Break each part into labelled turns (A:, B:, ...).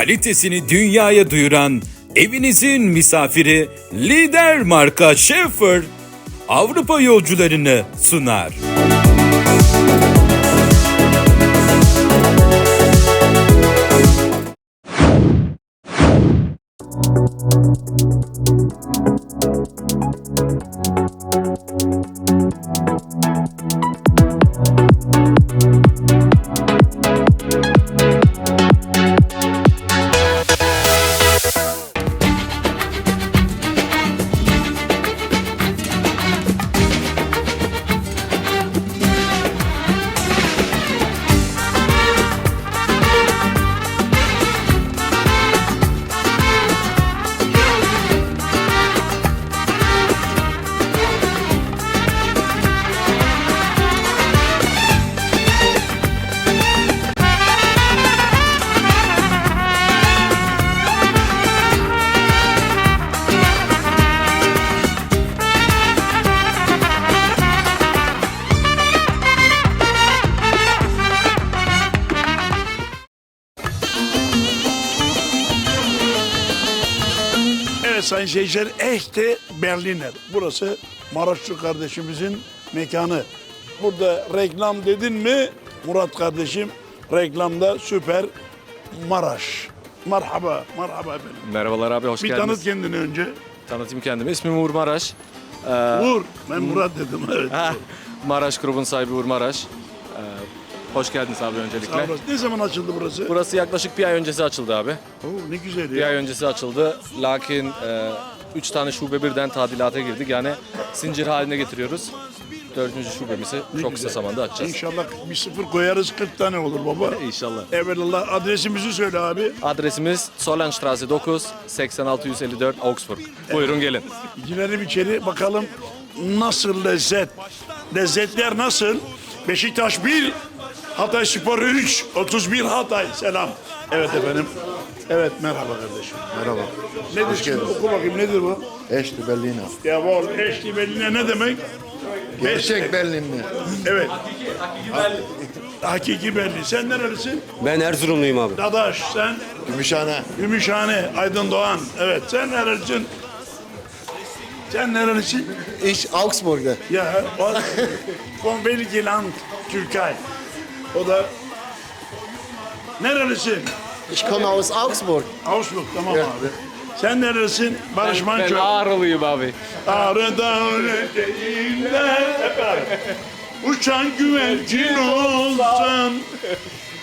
A: kalitesini dünyaya duyuran evinizin misafiri lider marka Schaefer Avrupa yolcularını sunar.
B: Sayın seyirciler Echte Berliner. Burası Maraşlı kardeşimizin mekanı. Burada reklam dedin mi Murat kardeşim reklamda süper Maraş. Merhaba, merhaba efendim.
C: Merhabalar abi hoş
B: Bir
C: geldiniz.
B: tanıt kendini önce.
C: Tanıtayım kendimi. İsmim Uğur Maraş. Ee,
B: Uğur, ben Murat dedim evet.
C: Maraş grubun sahibi Uğur Maraş. Hoş geldiniz abi
B: Sağ
C: öncelikle.
B: olasın. Ne zaman açıldı burası?
C: Burası yaklaşık bir ay öncesi açıldı abi.
B: Oo, ne güzel
C: Bir ay
B: ya.
C: öncesi açıldı. Lakin e, üç tane şube birden tadilata girdik. Yani zincir haline getiriyoruz. Dördüncü şubemizi
B: Ne
C: çok
B: güzel.
C: kısa zamanda açacağız.
B: İnşallah bir sıfır koyarız 40 tane olur baba.
C: İnşallah.
B: Evelallah adresimizi söyle abi.
C: Adresimiz Solenstraße 9 8654 Augsburg. Buyurun gelin.
B: Girelim içeri bakalım nasıl lezzet. Lezzetler nasıl? Beşiktaş 1, Hatay Spor 3, 31 Hatay. Selam. Evet efendim. Evet merhaba kardeşim.
D: Merhaba.
B: Nedir şimdi oku bakayım nedir bu?
D: Eşti Berliner.
B: Ya vol eşli beline ne demek?
D: Gerçek Berlinli.
B: Evet. Hakiki belli. Sen nerelisin?
E: Ben Erzurumluyum abi.
B: Dadaş sen
D: Gümüşhane.
B: Gümüşhane, Aydın Doğan. Evet sen nerelisin? Sen nerelisin?
D: İş Augsburg'da.
B: Ja, was? Von welchem Land? Türkei. O da nerelisin?
D: Ich komme aus Augsburg.
B: Augsburg tamam abi. Sen nerelisin? Barış Manço.
C: Ağrılıyım abi.
B: Ağrı'da. Hep beraber. Uçan güvercin olsam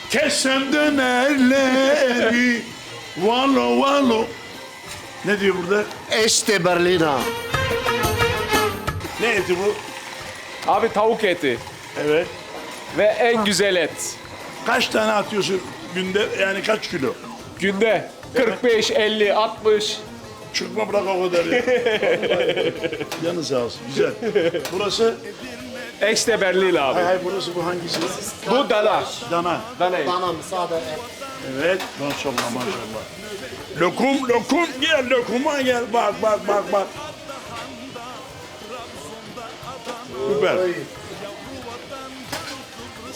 B: Kessem dönerleri Valo valo Ne diyor burada?
D: Echte Berliner.
B: Ne eti bu?
C: Abi tavuk eti
B: Evet.
C: Ve en güzel et.
B: Kaç tane atıyorsun günde? Yani kaç kilo?
C: Günde 45, 50, 60.
B: Çıkma bırak o kadar ya. Yanı sağ olsun. Güzel. Burası,
C: Eşte Berlin abi.
B: hay hay burası bu hangisi?
C: Bu dana.
B: Dana.
C: Dana eti.
D: Bana müsaade et.
B: Evet. Maşallah maşallah. Lokum lokum gel lokuma gel. Bak bak bak bak. Süper.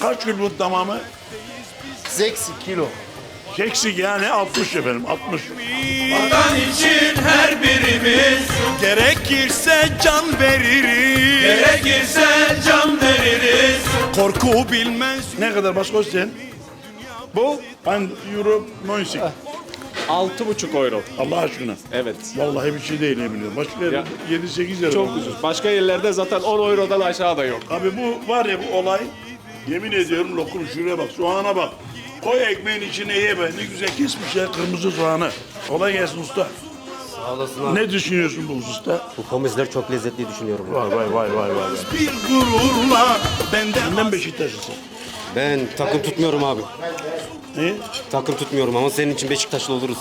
B: Kaç kilo bu tamamı?
D: 6 Kilo.
B: Eksik yani 60 efendim 60.
F: Vatan için her birimiz
B: Gerekirse can veririz.
F: gerekirse can veririz.
B: Korku bilmez. Ne kadar başka sen?
C: Bu
B: Ben euro 90.
C: 6,5 euro.
B: Allah aşkına.
C: Evet.
B: Vallahi bir şey değil eminim. Başka yerde
C: Ya.
B: 7-8 lira.
C: Çok ucuz. Başka yerlerde zaten 10 eurodan aşağı da yok.
B: Abi bu var ya bu olay. Yemin ediyorum lokum şuraya bak soğana bak. Koy ekmeğin içine ye be. Ne güzel kesmişler kırmızı soğanı. Kolay gelsin usta.
E: Sağ olasın abi.
B: Ne düşünüyorsun bu hususta?
E: Bu pomizler çok lezzetli düşünüyorum.
B: Vay vay vay vay vay.
F: Bir gururla benden
B: Senden Beşiktaşlısın.
E: Ben takım tutmuyorum abi.
B: Ne?
E: Takım tutmuyorum ama senin için Beşiktaşlı oluruz.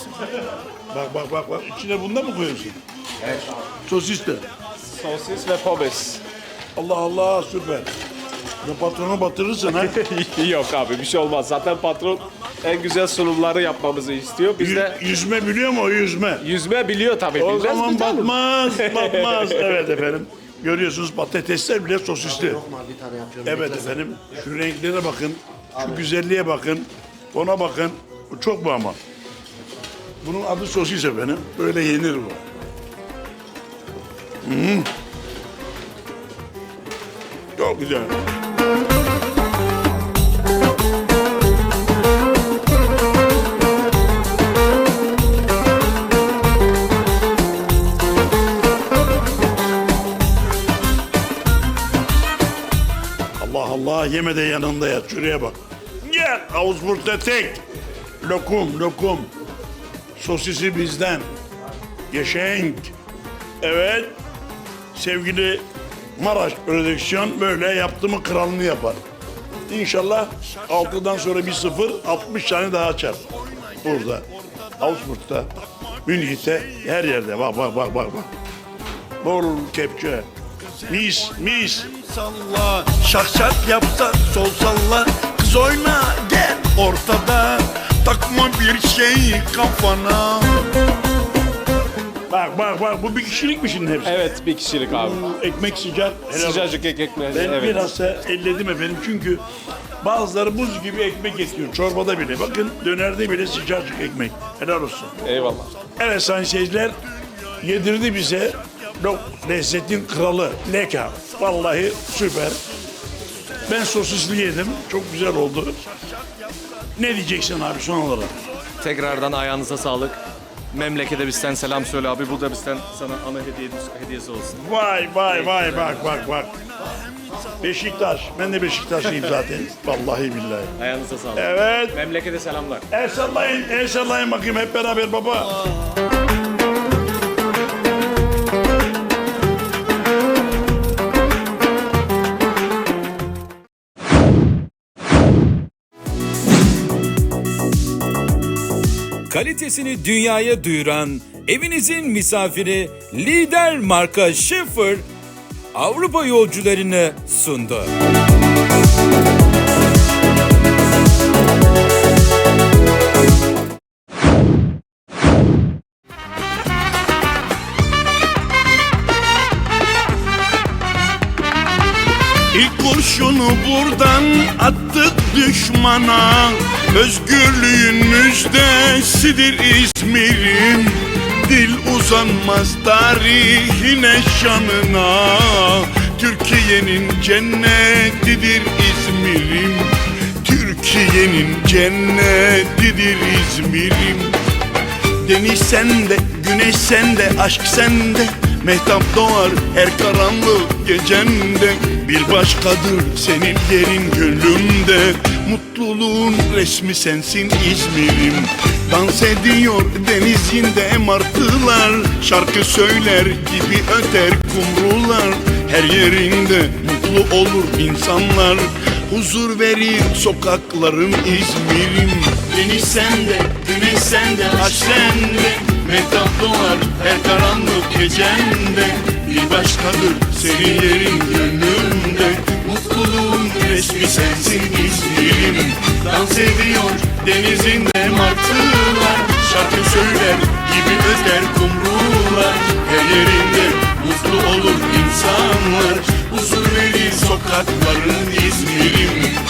B: Bak bak bak bak. İçine bunda mı koyuyorsun? Evet. Sosis de.
C: Sosis ve pommes.
B: Allah Allah süper. Ya patronu batırırsın ha.
C: yok abi bir şey olmaz. Zaten patron en güzel sunumları yapmamızı istiyor. Biz de
B: Yü- yüzme biliyor mu o yüzme?
C: yüzme biliyor tabii.
B: O
C: Bilmez
B: zaman
C: canım?
B: batmaz, batmaz. evet efendim. Görüyorsunuz patatesler bile sosisli.
D: Bir tane yapıyorum.
B: Evet efendim. Şu renklere bakın. Şu güzelliğe bakın. Ona bakın. Bu çok bu ama. Bunun adı sosis efendim. Böyle yenir bu. Hmm. Çok güzel. Yeme de yanında yat. Şuraya bak. Gel Augsburg'da tek. Lokum lokum. Sosisi bizden. Geschenk. Evet. Sevgili Maraş prodüksiyon böyle yaptı mı kralını yapar. İnşallah 6'dan sonra bir sıfır 60 tane daha açar. Burada. Augsburg'da. Münih'te her yerde. Bak bak bak bak. bak. Bol kepçe. Mis mis.
F: Salla şak şak yapsa sol salla Kız oyna gel ortada Takma bir şey kafana
B: Bak bak bak bu bir kişilik mi şimdi hepsi?
C: Evet bir kişilik abi.
B: Ekmek sıcak. helal.
C: Sıcacık ekmek.
B: Ben
C: evet.
B: biraz da elledim efendim çünkü bazıları buz gibi ekmek getiriyor. Çorbada bile. Bakın dönerde bile sıcacık ekmek. Helal olsun.
C: Eyvallah.
B: Evet sayın seyirciler yedirdi bize lo- lezzetin kralı leka. Vallahi süper. Ben sosisli yedim. Çok güzel oldu. Ne diyeceksin abi son olarak?
C: Tekrardan ayağınıza sağlık. Memlekete bizden selam söyle abi. Bu da bizden sana ana hediye, hediyesi olsun.
B: Vay vay vay bak bak bak. Beşiktaş. Ben de Beşiktaşlıyım zaten. Vallahi billahi.
C: Ayağınıza sağlık.
B: Evet.
C: Memlekete selamlar.
B: El sallayın, el sallayın bakayım hep beraber baba.
A: Kalitesini dünyaya duyuran evinizin misafiri lider marka Schaefer Avrupa yolcularını sundu.
F: İlk kurşunu buradan attık düşmana Özgürlüğün müjdesidir İzmir'im. Dil uzanmaz tarihine şanına. Türkiye'nin cennetidir İzmir'im. Türkiye'nin cennetidir İzmir'im. Deniz sende, güneş sende, aşk sende Mehtap doğar her karanlık gecende. Bir başkadır senin yerin gönlümde. Mutluluğun resmi sensin İzmir'im. Dans ediyor denizinde martılar Şarkı söyler gibi öter kumrular. Her yerinde mutlu olur insanlar. Huzur verir sokakların İzmir'im. Deniz sende, güneş sende, aşk sende Mehtap doğar her karanlık gecende Bir başkadır senin yerin gönlümde Mutluluğun resmi sensin izlerim Dans ediyor denizinde martılar Şarkı söyler gibi öter kumrular. Her yerinde mutlu olur insanlar Huzur verir sokakların İzmir'im.